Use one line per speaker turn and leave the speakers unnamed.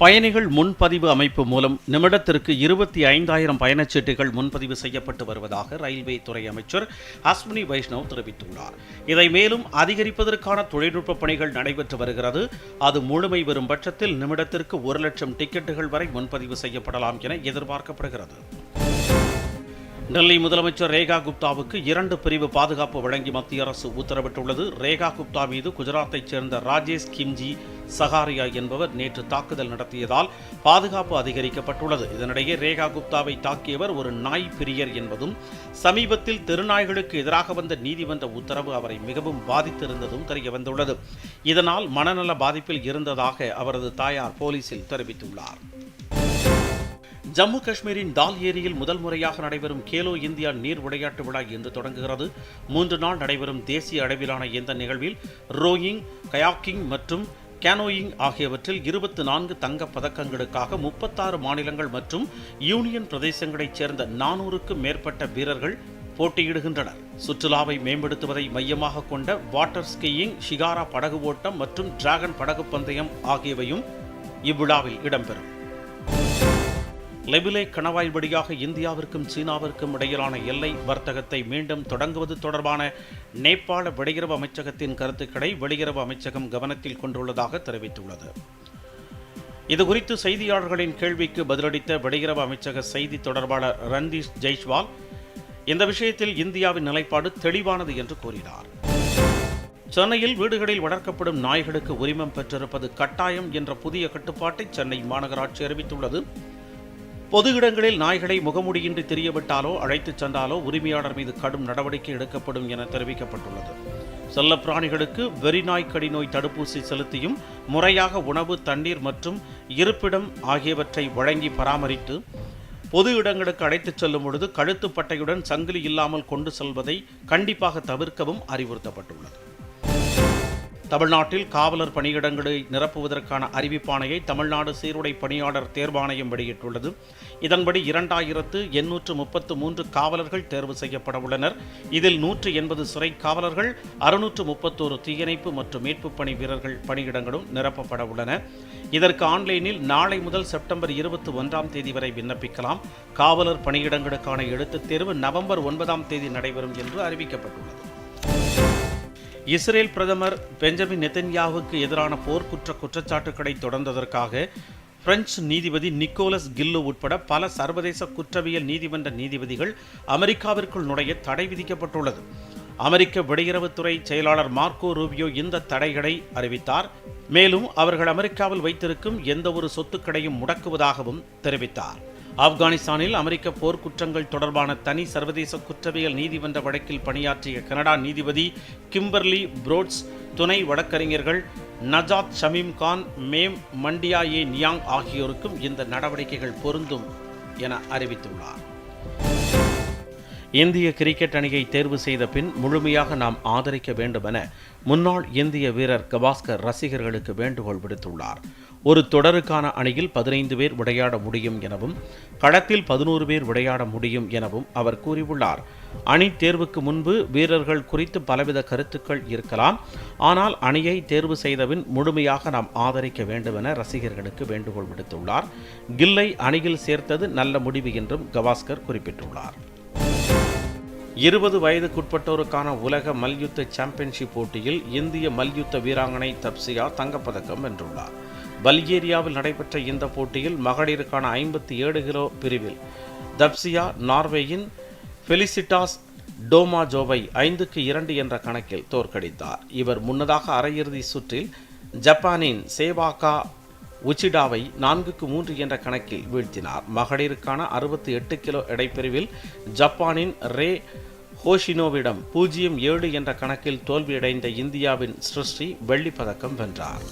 பயணிகள் முன்பதிவு அமைப்பு மூலம் நிமிடத்திற்கு இருபத்தி ஐந்தாயிரம் பயணச்சீட்டுகள் முன்பதிவு செய்யப்பட்டு வருவதாக ரயில்வே துறை அமைச்சர் அஸ்வினி வைஷ்ணவ் தெரிவித்துள்ளார். இதை மேலும் அதிகரிப்பதற்கான தொழில்நுட்ப பணிகள் நடைபெற்று வருகிறது. அது முழுமை பெறும் பட்சத்தில் நிமிடத்திற்கு ஒரு லட்சம் டிக்கெட்டுகள் வரை முன்பதிவு செய்யப்படலாம் என எதிர்பார்க்கப்படுகிறது. டெல்லி முதலமைச்சர் ரேகா குப்தாவுக்கு இரண்டு பிரிவு பாதுகாப்பு வழங்கி மத்திய அரசு உத்தரவிட்டுள்ளது. ரேகா குப்தா மீது குஜராத்தைச் சேர்ந்த ராஜேஷ் கிம்ஜி சகாரியா என்பவர் நேற்று தாக்குதல் நடத்தியதால் பாதுகாப்பு அதிகரிக்கப்பட்டுள்ளது. இதனிடையே ரேகா குப்தாவை தாக்கியவர் ஒரு நாய் பிரியர் என்பதும் சமீபத்தில் தெருநாய்களுக்கு எதிராக வந்த நீதிமன்ற உத்தரவு அவரை மிகவும் பாதித்திருந்ததும் தெரியவந்துள்ளது. இதனால் மனநல பாதிப்பில் இருந்ததாக அவரது தாயார் போலீசில் தெரிவித்துள்ளார். ஜம்மு காஷ்மீரின் தால் ஏரியில் முதல் முறையாக நடைபெறும் கேலோ இந்தியா நீர் விளையாட்டு விழா இன்று தொடங்குகிறது. மூன்று நாள் நடைபெறும் தேசிய அளவிலான இந்த நிகழ்வில் ரோயிங் கயாக்கிங் மற்றும் கேனோயிங் ஆகியவற்றில் இருபத்தி நான்கு தங்கப் பதக்கங்களுக்காக முப்பத்தாறு மாநிலங்கள் மற்றும் யூனியன் பிரதேசங்களைச் சேர்ந்த நானூறுக்கும் மேற்பட்ட வீரர்கள் போட்டியிடுகின்றனர். சுற்றுலாவை மேம்படுத்துவதை மையமாக கொண்ட வாட்டர் ஸ்கீயிங் ஷிகாரா படகு ஓட்டம் மற்றும் டிராகன் படகு பந்தயம் ஆகியவையும் இவ்விழாவில் இடம்பெறும். லெபிலே கணவாய் வழியாக இந்தியாவிற்கும் சீனாவிற்கும் இடையிலான எல்லை வர்த்தகத்தை மீண்டும் தொடங்குவது தொடர்பான நேபாள வெளியுறவு அமைச்சகத்தின் கருத்துக்களை வெளியுறவு அமைச்சகம் கவனத்தில் கொண்டுள்ளதாக தெரிவித்துள்ளது. இதுகுறித்து செய்தியாளர்களின் கேள்விக்கு பதிலளித்த வெளியுறவு அமைச்சக செய்தி தொடர்பாளர் ரந்தீஷ் ஜெய்ஸ்வால் இந்த விஷயத்தில் இந்தியாவின் நிலைப்பாடு தெளிவானது என்று கூறினார். சென்னையில் வீடுகளில் வளர்க்கப்படும் நாய்களுக்கு உரிமம் பெற்றிருப்பது கட்டாயம் என்ற புதிய கட்டுப்பாட்டை சென்னை மாநகராட்சி அறிவித்துள்ளது. பொது இடங்களில் நாய்களை முகமுடியின்றி தெரியவிட்டாலோ அழைத்துச் சென்றாலோ உரிமையாளர் மீது கடும் நடவடிக்கை எடுக்கப்படும் என தெரிவிக்கப்பட்டுள்ளது. செல்லப்பிராணிகளுக்கு வெறிநாய் கடிநோய் தடுப்பூசி செலுத்தியும் முறையாக உணவு தண்ணீர் மற்றும் இருப்பிடம் ஆகியவற்றை வழங்கி பராமரித்து பொது இடங்களுக்கு அழைத்துச் செல்லும் பொழுது கழுத்துப்பட்டையுடன் சங்கிலி இல்லாமல் கொண்டு செல்வதை கண்டிப்பாக தவிர்க்கவும் அறிவுறுத்தப்பட்டுள்ளது. தமிழ்நாட்டில் காவலர் பணியிடங்களை நிரப்புவதற்கான அறிவிப்பாணையை தமிழ்நாடு சீருடை பணியாளர் தேர்வாணையம் வெளியிட்டுள்ளது. இதன்படி இரண்டாயிரத்து எண்ணூற்று முப்பத்து மூன்று காவலர்கள் தேர்வு செய்யப்பட உள்ளனர். இதில் நூற்று எண்பது சிறை காவலர்கள் அறுநூற்று முப்பத்தோரு தீயணைப்பு மற்றும் மீட்புப் பணி வீரர்கள் பணியிடங்களும் நிரப்பப்பட உள்ளன. இதற்கு ஆன்லைனில் நாளை முதல் செப்டம்பர் இருபத்தி ஒன்றாம் தேதி வரை விண்ணப்பிக்கலாம். காவலர் பணியிடங்களுக்கான எழுத்துத் தேர்வு நவம்பர் ஒன்பதாம் தேதி நடைபெறும் என்று அறிவிக்கப்பட்டுள்ளது. இஸ்ரேல் பிரதமர் பெஞ்சமின் நெத்தன்யாவுக்கு எதிரான போர்க்குற்ற குற்றச்சாட்டுக்களை தொடர்ந்ததற்காக பிரெஞ்சு நீதிபதி நிக்கோலஸ் கில்லு உட்பட பல சர்வதேச குற்றவியல் நீதிமன்ற நீதிபதிகள் அமெரிக்காவிற்குள் நுழைய தடை விதிக்கப்பட்டுள்ளது. அமெரிக்க வெளியுறவுத்துறை செயலாளர் மார்க்கோ ரூபியோ இந்த தடைகளை அறிவித்தார். மேலும் அவர்கள் அமெரிக்காவில் வைத்திருக்கும் எந்தவொரு சொத்துக்களையும் முடக்குவதாகவும் தெரிவித்தார். ஆப்கானிஸ்தானில் அமெரிக்க போர்க்குற்றங்கள் தொடர்பான தனி சர்வதேச குற்றவியல் நீதிமன்ற வழக்கில் பணியாற்றிய கனடா நீதிபதி கிம்பர்லி புரோட்ஸ் துணை வழக்கறிஞர்கள் நஜாத் ஷமீம் கான் மேம் மண்டியா ஏ நியாங் ஆகியோருக்கும் இந்த நடவடிக்கைகள் பொருந்தும் என அறிவித்துள்ளார். இந்திய கிரிக்கெட் அணியை தேர்வு செய்த பின் முழுமையாக நாம் ஆதரிக்க வேண்டும் என முன்னாள் இந்திய வீரர் கவாஸ்கர் ரசிகர்களுக்கு வேண்டுகோள் விடுத்துள்ளார். ஒரு தொடருக்கான அணியில் பதினைந்து பேர் விளையாட முடியும் எனவும் களத்தில் பதினோரு பேர் விளையாட முடியும் எனவும் அவர் கூறியுள்ளார். அணி தேர்வுக்கு முன்பு வீரர்கள் குறித்து பலவித கருத்துக்கள் இருக்கலாம். ஆனால் அணியை தேர்வு செய்தபின் முழுமையாக நாம் ஆதரிக்க வேண்டும் என ரசிகர்களுக்கு வேண்டுகோள் விடுத்துள்ளார். கில்லை அணியில் சேர்த்தது நல்ல முடிவு என்றும் கவாஸ்கர் குறிப்பிட்டுள்ளார். இருபது வயதுக்குட்பட்டோருக்கான உலக மல்யுத்த சாம்பியன்ஷிப் போட்டியில் இந்திய மல்யுத்த வீராங்கனை தப்சியா தங்கப்பதக்கம் வென்றுள்ளார். பல்கேரியாவில் நடைபெற்ற இந்த போட்டியில் மகளிருக்கான ஐம்பத்தி ஏழு கிலோ பிரிவில் தப்சியா நார்வேயின் ஃபெலிசிட்டாஸ் டோமாஜோவை ஐந்துக்கு இரண்டு என்ற கணக்கில் தோற்கடித்தார். இவர் முன்னதாக அரையிறுதி சுற்றில் ஜப்பானின் சேவாகா உச்சிடாவை நான்குக்கு மூன்று என்ற கணக்கில் வீழ்த்தினார். மகளிருக்கான அறுபத்தி எட்டு கிலோ எடைப்பிரிவில் ஜப்பானின் ரே ஹோஷினோவிடம் பூஜ்ஜியம் ஏழு என்ற கணக்கில் தோல்வியடைந்த இந்தியாவின் சிருஷ்டி வெள்ளிப் பதக்கம் வென்றார்.